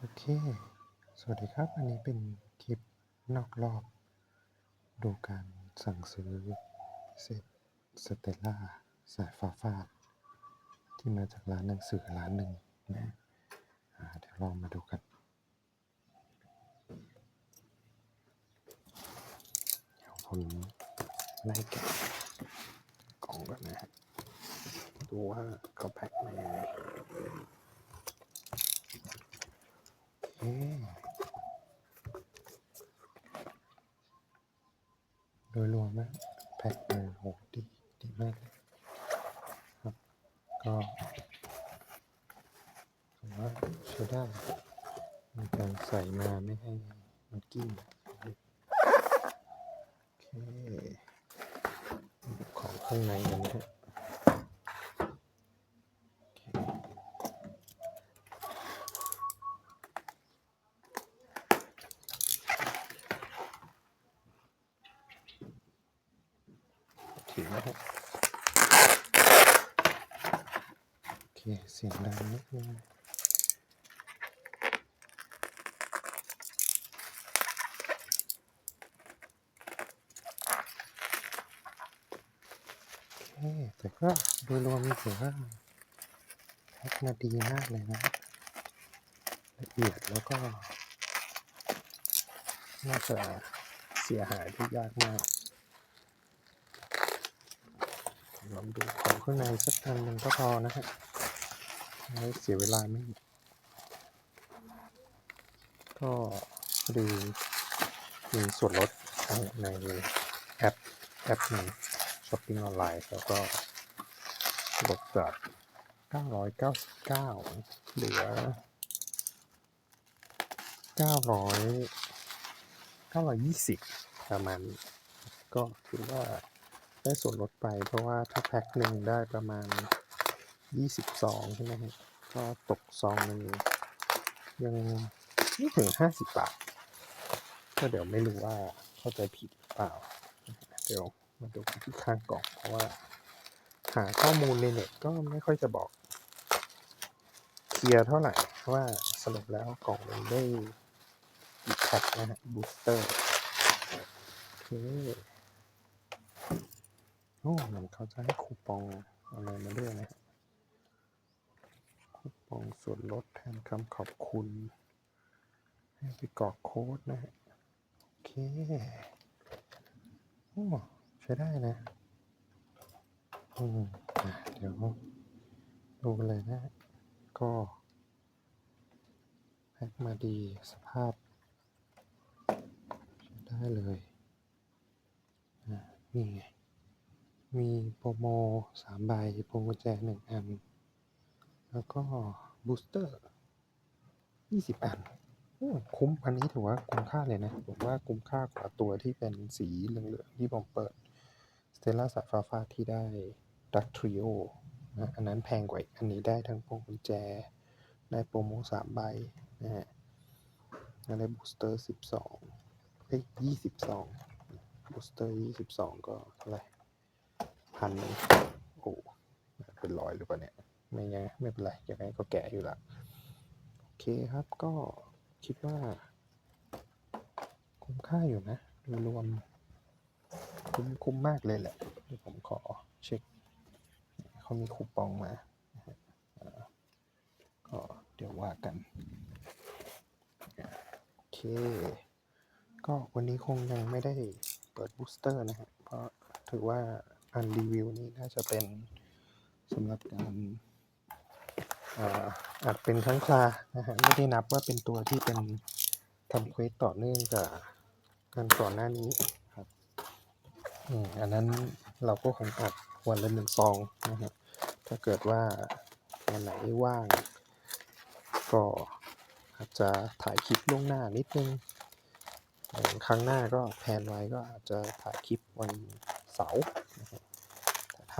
โอเค สวัสดีครับ อันนี้เป็นคลิปนอกรอบ ดูการสั่งซื้อเซตสเตลล่าสายฟ้าฟาด ที่มาจากร้านหนังสือร้านหนึ่งนะเดี๋ยวลองมาดูกันเดี๋ยวผมไล่แกะกล่องก่อนนะฮะดูว่าเขาแพ็คมายังไง โดยรวมนะแพ็คมาโหดีดีมากครับ ก็ผมว่าใช้ได้ในการใส่มาไม่ให้มันกิ้งโอเค ของข้างในกันนะฮะโอเค ถือนะครับโอเคเสียงดังนิดนึงแต่ก็โดยรวมถือว่าแพ็คมาดีมากเลยนะละเอียดแล้วก็น่าจะเสียหายได้ยากมาก ลองดูของข้างในสักอันหนึ่งก็พอนะฮะไม่เสียเวลาไม่ก็ดีมีส่วนลดในแอปแอปหนึ่งช้อปปิ้งออนไลน์แล้วก็ลดจาก 999 เหลือ 900 920 ประมาณก็ถือว่า ได้ส่วนลดไป เพราะว่าถ้าแพ็คหนึ่งได้ประมาณ20ซองใช่ไหมฮะก็ตกซองหนึ่งยังไม่ถึง 50 บาท ก็เดี๋ยวไม่รู้ว่าเข้าใจผิดหรือเปล่า เดี๋ยวมาดูที่ข้างกล่อง เพราะว่า หาข้อมูลในเน็ตก็ไม่ค่อยจะบอกเคลียร์เท่าไหร่ว่าสรุปแล้วกล่องมันได้กี่แพ็คนะฮะบูสเตอร์โอเค โอ้เหมือนเขาจะให้คูปองอะไรมาด้วยนะคูปองส่วนลดแทนคำขอบคุณ ให้ไปกรอกโค้ดนะโอเคโอ้ใช้ได้นะอืมอะเดี๋ยวดูเลยนะ ก็แพ็คมาดีสภาพ ใช้ได้เลยอะนี่ไง มีโปรโมสามใบพวงกุญแจหนึ่งอัน แล้วก็บูสเตอร์ยี่สิบอันอคุ้มอันนี้ถือว่าคุ้มค่าเลยนะ ผมว่าคุ้มค่ากว่าตัวที่เป็นสีเหลืองๆที่ผมเปิดสเตลล่าสายฟ้าฟาที่ได้ดักทริโอนะอันนั้นแพงกว่าอันนี้ได้ทั้งพวงกุญแจ ได้โปรโมสามใบนะฮะแล้วได้บูสเตอร์สิบสองเอ้ยยี่สิบสองบูสเตอร์ยี่สิบสองก็เท่าไหร่ พันหนึ่งโอ้เป็นร้อยหรือเปล่าเนี่ย ไม่ไงไม่เป็นไรยังไงก็แก่อยู่ละโอเคครับก็คิดว่า คุ้มค่าอยู่นะโดยรวมคุ้มคุ้มมากเลยแหละเดี๋ยวผมขอเช็ค เขามีคูปองมานะฮะอ่าก็เดี๋ยวว่ากันโอเค ก็วันนี้คงยังไม่ได้เปิดบูสเตอร์นะฮะเพราะถือว่า อันรีวิวนี้น่าจะเป็นสำหรับการอาจเป็นครั้งครานะฮะไม่ได้นับว่าเป็นตัวที่เป็นทำเควสต่อเนื่องกับกันก่อนหน้านี้ครับอันนั้นเราก็คงอัดวันละหนึ่งซองนะฮะถ้าเกิดว่าวันไหนว่าง ก็อาจจะถ่ายคลิปล่วงหน้านิดนึงครั้งหน้าก็แพนไว้ก็อาจจะถ่ายคลิปวันเสาร์นะฮะ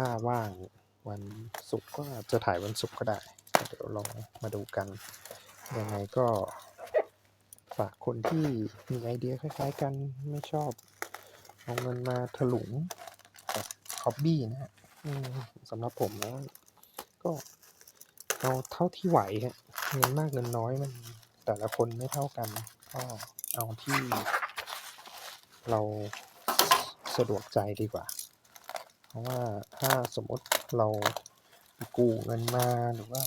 ถ้าว่างวันศุกร์ก็จะถ่ายวันศุกร์ก็ได้ เดี๋ยวลองมาดูกัน ยังไงก็ฝากคนที่มีไอเดียคล้ายๆกันไม่ชอบเอาเงินมาถลุงกับฮอบบี้นะฮะสำหรับผมแล้วก็เอาเท่าที่ไหวฮะเงินมากเงินน้อยมันแต่ละคนไม่เท่ากัน ก็เอาที่เราสะดวกใจดีกว่า เพราะว่าถ้าสมมติเราไปกู้เงินมาหรือว่า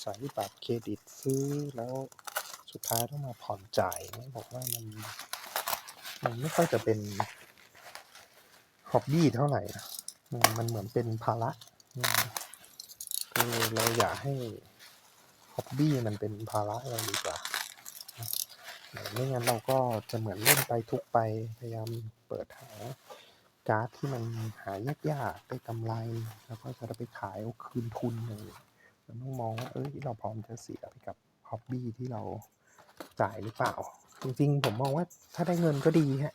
ใช้บัตรเครดิตซื้อแล้วสุดท้ายต้องมาผ่อนจ่ายนี่บอกว่ามันมันไม่ค่อยจะเป็นฮอบบี้เท่าไหร่นะมันเหมือนเป็นภาระคือเราอยากให้ฮอบบี้มันเป็นภาระเราดีกว่าไม่งั้นเราก็จะเหมือนเล่นไปทุกไปพยายามเปิดหา การ์ดที่มันหายากๆได้กำไร แล้วก็จะไปขายเอาคืนทุนเลยเราต้องมองว่าเอ้ยเราพร้อมจะเสียไปกับฮอบบี้ที่เราจ่ายหรือเปล่า จริงๆ ผมมองว่าถ้าได้เงินก็ดีฮะ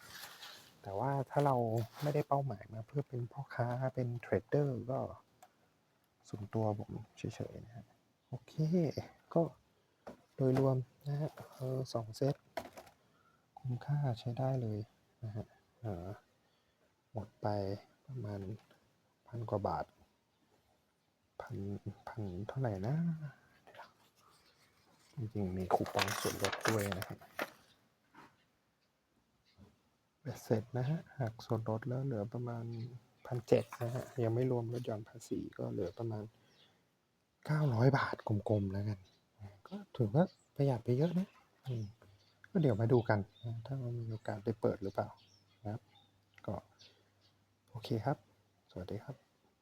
แต่ว่าถ้าเราไม่ได้เป้าหมายมาเพื่อเป็นพ่อค้าเป็นเทรดเดอร์ก็ส่วนตัวผมเฉยๆนะฮะโอเค ก็โดยรวมนะฮะเออสองเซตคุ้มค่าใช้ได้เลยนะฮะเออ หมดไปประมาณพันกว่าบาทพันพันเท่าไหร่นะจริงๆมีคูปองส่วนลดด้วยนะครับเสร็จนะฮะหักส่วนลดแล้วเหลือประมาณพันเจ็ดนะฮะยังไม่รวมลดหย่อนภาษีก็เหลือประมาณเก้าร้อยบาทกลมๆแล้วกัน ก็ถือว่าประหยัดไปเยอะนะก็เดี๋ยวมาดูกัน ถ้ามีโอกาสได้เปิดหรือเปล่านะครับก็ โอเคครับ สวัสดีครับ